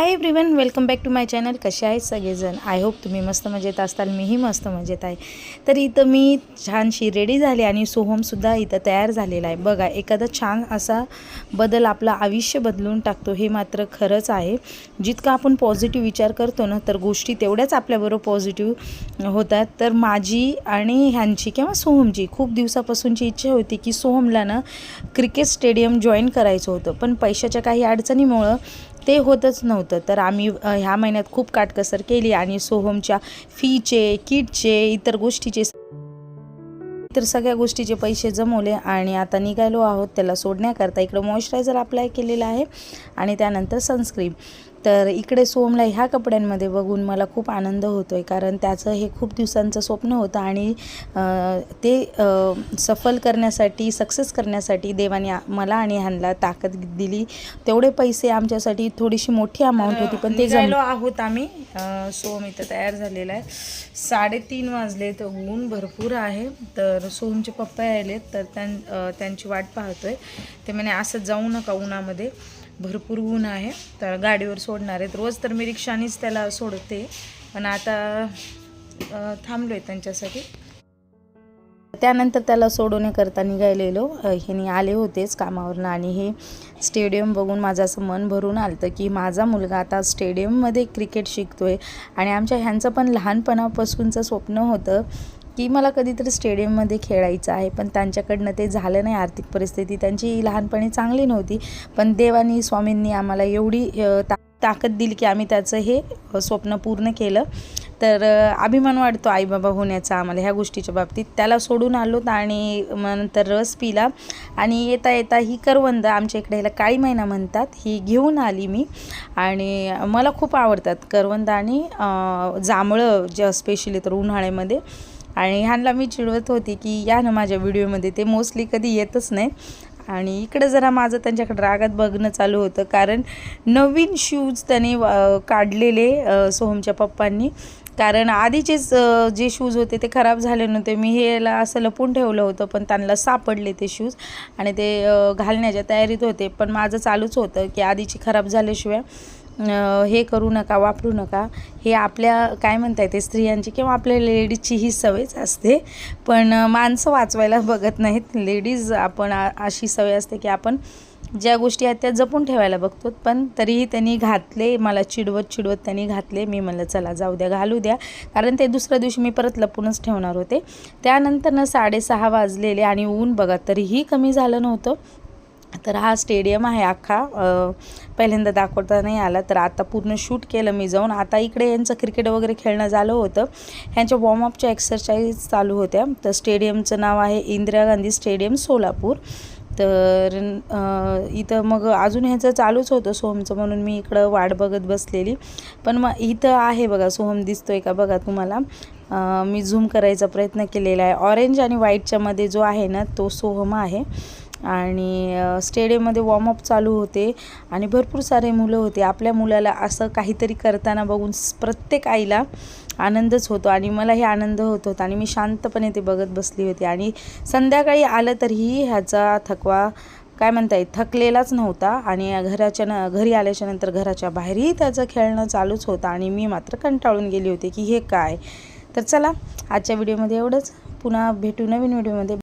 Everyone welcome back to my channel कसे आहेत सगळेजण? आय होप तुम्ही मस्त मजेत असताल मीही मस्त मजेत आहे. तर इथं मी छानशी रेडी झाली आणि सोहमसुद्धा इथं तयार झालेला आहे. बघा एखादा छान असा बदल आपलं आयुष्य बदलून टाकतो हे मात्र खरंच आहे. जितका आपण पॉझिटिव्ह विचार करतो ना तर गोष्टी तेवढ्याच आपल्याबरोबर पॉझिटिव्ह होतात. तर माझी आणि ह्यांची किंवा सोहमची खूप दिवसापासूनची इच्छा होती की सोहमला ना क्रिकेट स्टेडियम जॉईन करायचं होतं. पण पैशाच्या काही अडचणीमुळं ते होतच नव्हतं. तर आम्ही ह्या महिन्यात खूप काटकसर केली आणि सोहमच्या फीचे किटचे इतर गोष्टीचे तर सगळ्या गोष्टीचे पैसे जमवले आणि आता निघालो आहोत त्याला सोडण्याकरता. इकडं मॉइश्चरायझर अप्लाय केलेलं आहे आणि त्यानंतर सनस्क्रीन तर इकडे सोमला ह्या कपड्यांमध्ये बघून मला खूप आनंद होतो आहे कारण त्याचं हे खूप दिवसांचं स्वप्न होतं आणि ते सफल करण्यासाठी सक्सेस करण्यासाठी देवाने मला आणि ह्यांना ताकद दिली. तेवढे पैसे आमच्यासाठी थोडीशी मोठी अमाऊंट होती पण ते झालो आहोत आम्ही. सोम इथं तयार झालेला आहे. साडेतीन वाजले तर ऊन भरपूर आहे. तर सोमचे पप्पा आलेत तर त्यां त्यांची वाट पाहतोय. ते म्हणे असं जाऊ नका उन्हामध्ये. भरपूर ऊन आहे. तर गाडीवर सोडणार आहेत. रोज तर मी रिक्षानेच त्याला सोडते. पण आता थांबलो आहे त्यांच्यासाठी. त्यानंतर त्याला सोडवण्याकरता निघालेलो. ह्यानी ह्यांनी आले होतेच कामावरनं आणि हे स्टेडियम बघून माझं असं मन भरून आलं की माझा मुलगा आता स्टेडियममध्ये क्रिकेट शिकतोय आणि आमच्या ह्यांचं पण लहानपणापासूनचं स्वप्न होतं की मला कधीतरी स्टेडियममध्ये खेळायचं आहे. पण त्यांच्याकडनं ते झालं नाही आर्थिक परिस्थिती. त्यांची लहानपणी चांगली नव्हती. पण देवानी स्वामींनी आम्हाला एवढी ता ताकद दिली की आम्ही त्याचं हे स्वप्न पूर्ण केलं. तर अभिमान वाढतो आईबाबा होण्याचा आम्हाला ह्या गोष्टीच्या बाबतीत. त्याला सोडून आलोत आणि मग नंतर रस पिला. आणि येता येता ही करवंद आमच्या इकडे ह्याला काळी महिना म्हणतात. ही घेऊन आली मी. आणि मला खूप आवडतात करवंद आणि जांभळं जे स्पेशली तर उन्हाळ्यामध्ये. आणि ह्यांना मी चिडवत होती की या ना माझ्या व्हिडिओमध्ये ते मोस्टली कधी येतच नाही. आणि इकडं जरा माझं त्यांच्याकडे रागात बघणं चालू होतं. कारण नवीन शूज त्याने काढलेले सोहमच्या पप्पांनी. कारण आधीचेच जे शूज होते ते खराब झाले नव्हते. मी हेला असं लपून ठेवलं होतं पण त्यांना सापडले ते शूज आणि ते घालण्याच्या तयारीत होते. पण माझं चालूच होतं की आधीची खराब झाल्याशिवाय हे करू नका वापरू नका. हे आपल्या काय म्हणता येते स्त्रियांची किंवा आपल्या लेडीजची ही सवयच असते. पण माणसं वाचवायला बघत नाहीत. लेडीज आपण अशी सवय असते की आपण ज्या गोष्टी आहेत त्या जपून ठेवायला बघतो. पण तरीही त्यांनी घातले मला चिडवत चिडवत त्यांनी घातले. मी म्हणलं चला जाऊ द्या घालू द्या. कारण ते दुसऱ्या दिवशी मी परत लपूनच ठेवणार होते. त्यानंतर ना साडेसहा वाजलेले आणि ऊन बघा तरीही कमी झालं नव्हतं. तर हा स्टेडियम आहे अख्खा. पहिल्यांदा दाखवता नाही आला तर आता पूर्ण शूट केलं मी जाऊन. आता इकडे यांचं क्रिकेट वगैरे खेळणं झालं होतं. ह्यांच्या वॉर्मअपच्या एक्सरसाइज चालू होत्या. तर स्टेडियमचं नाव आहे इंदिरा गांधी स्टेडियम सोलापूर. तर इथं मग अजून ह्याचं चालूच होतं सोहमचं म्हणून मी इकडं वाट बघत बसलेली. पण मग इथं आहे बघा सोहम दिसतोय का बघा तुम्हाला? मी झूम करायचा प्रयत्न केलेला आहे. ऑरेंज आणि व्हाईटच्या मध्ये जो आहे ना तो सोहम आहे. आणि स्टेडियममध्ये वॉर्मअप चालू होते आणि भरपूर सारे मुलं होते. आपल्या मुलाला असं काहीतरी करताना बघून प्रत्येक आईला आनंदच होतो आणि मलाही आनंद होत होता आणि मी शांतपणे ते बघत बसली होती. आणि संध्याकाळी आलं तरीही ह्याचा थकवा काय म्हणता येईल थकलेलाच नव्हता. आणि घराच्या न घरी आल्याच्यानंतर घराच्या बाहेरही त्याचं खेळणं चालूच होतं आणि मी मात्र कंटाळून गेली होती की हे काय? तर चला आजच्या व्हिडिओमध्ये एवढंच. पुन्हा भेटू नवीन व्हिडिओमध्ये.